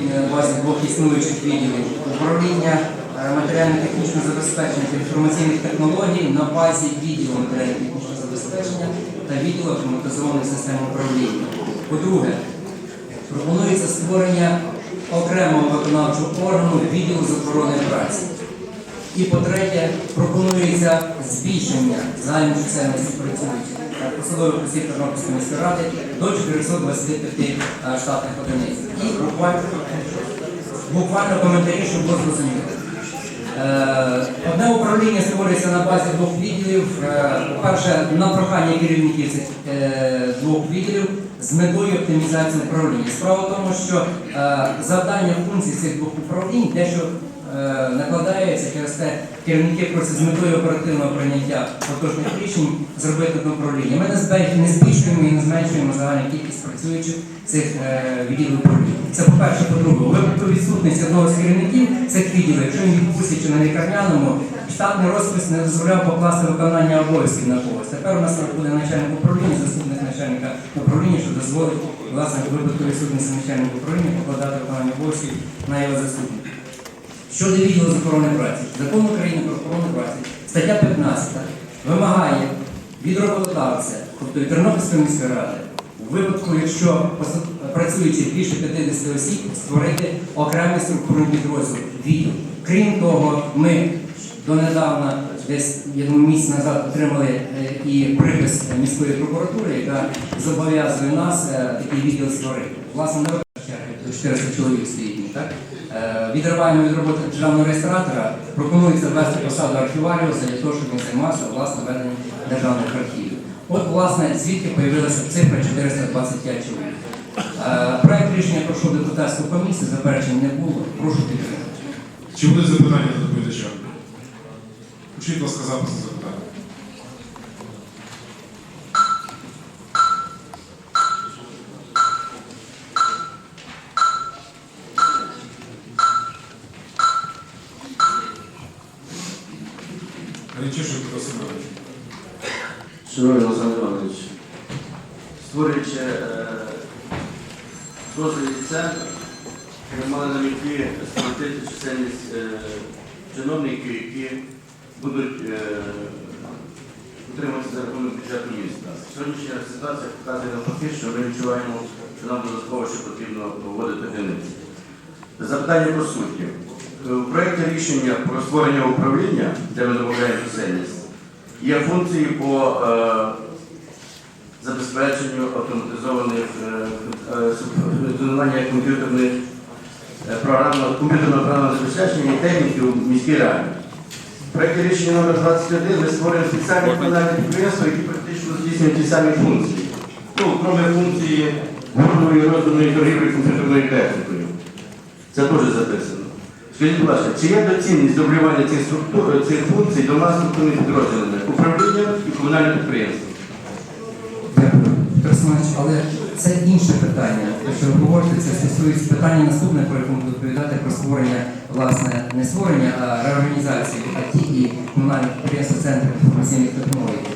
на базі двох існуючих відділів. Управління е, матеріально-технічного забезпечення та інформаційних технологій на базі відділу матеріально-технічного забезпечення та відділу автоматизованої системи управління. По-друге, пропонується створення окремого виконавчого органу відділу з охорони праці. І по-третє, пропонується збільшення загальної чисельності працюючих е, посадових осіб Тернопільської міської ради до 425 е, штатних одиниць. І буквально, буквально коментарі, щоб було зрозуміло. Е, Одне управління створюється на базі двох відділів. По-перше, на прохання керівників цих двох відділів з метою оптимізації управління. Справа в тому, що завдання функцій цих двох управлінь дещо е, накладається через те, керівники просять з метою оперативного прийняття поточних рішень зробити одне управління. Ми не збільшуємо і не зменшуємо загальну кількість працюючих цих е, відділів управління. Це по-перше, по-друге, випадку відсутності одного з керівників цих відділів, якщо він відпустить чи на лікарняному, штатний розпис не дозволяв покласти виконання обов'язків на когось. Тепер у нас буде начальник управління, заступник начальника управління, що дозволить власне випадку відсутності начальника управління покладати виконання обов'язків на його заступника. Щодо відділу з праці, закон України про охорону праці, стаття 15 вимагає від роботодавця, тобто від Тернопільської міської ради, у випадку, якщо працюючи більше 50 осіб, створити окремий структурний підрозділ відділ. Крім того, ми донедавна, десь я думаю, місяць назад отримали е, і припис міської прокуратури, яка зобов'язує нас е, такий відділ створити. Власне, на черги 400 чоловік стоїть, так? Е, Відриваємо від роботи державного реєстратора, пропонується ввести посаду архіваріуса для того, щоб він займався власне веденням державних архівів. От, власне, звідки появилася цифра 425 чоловік. Е, Проект рішення пройшов депутатську комісію, заперечень не було. Прошу підтримати. Чи будуть запитання до доповідача? Включіть, будь ласка, запис запитання. Гринчишин Петро. Шановний Олександр Іванович, створюючи е, дозвільний центр, ми мали на меті скоротити чисельність е, чиновників, які будуть е, утримуватися за рахунок бюджету міста. Сьогоднішня ситуація показує навпаки, що ми відчуваємо, що нам додатково ще потрібно вводити одиниці. Запитання по суті. Е, У проєкті рішення про створення управління, де ми додаємо чисельність, Є функції по е, забезпеченню автоматизованих е, е, суп- комп'ютерних е, програмного програмного забезпечення і техніки у міській раді. В проєкті рішення номер 21 ми створюємо спеціальні комунальні підприємства, які практично здійснюють ті самі функції. Ну, крім функції гуртової розданої торгівлі комп'ютерною технікою. Це теж записано. Скажіть, будь ласка, чи є доцільність дублювання цих структур, цих функцій двома структурними підрозділами управління і комунальне підприємство? Дякую, але це інше питання. Що ви говорите, це стосується питання наступне, по якому буду доповідати про створення, власне, не створення, а реорганізації АТІ і комунальних підприємств Центру інформаційних технологій.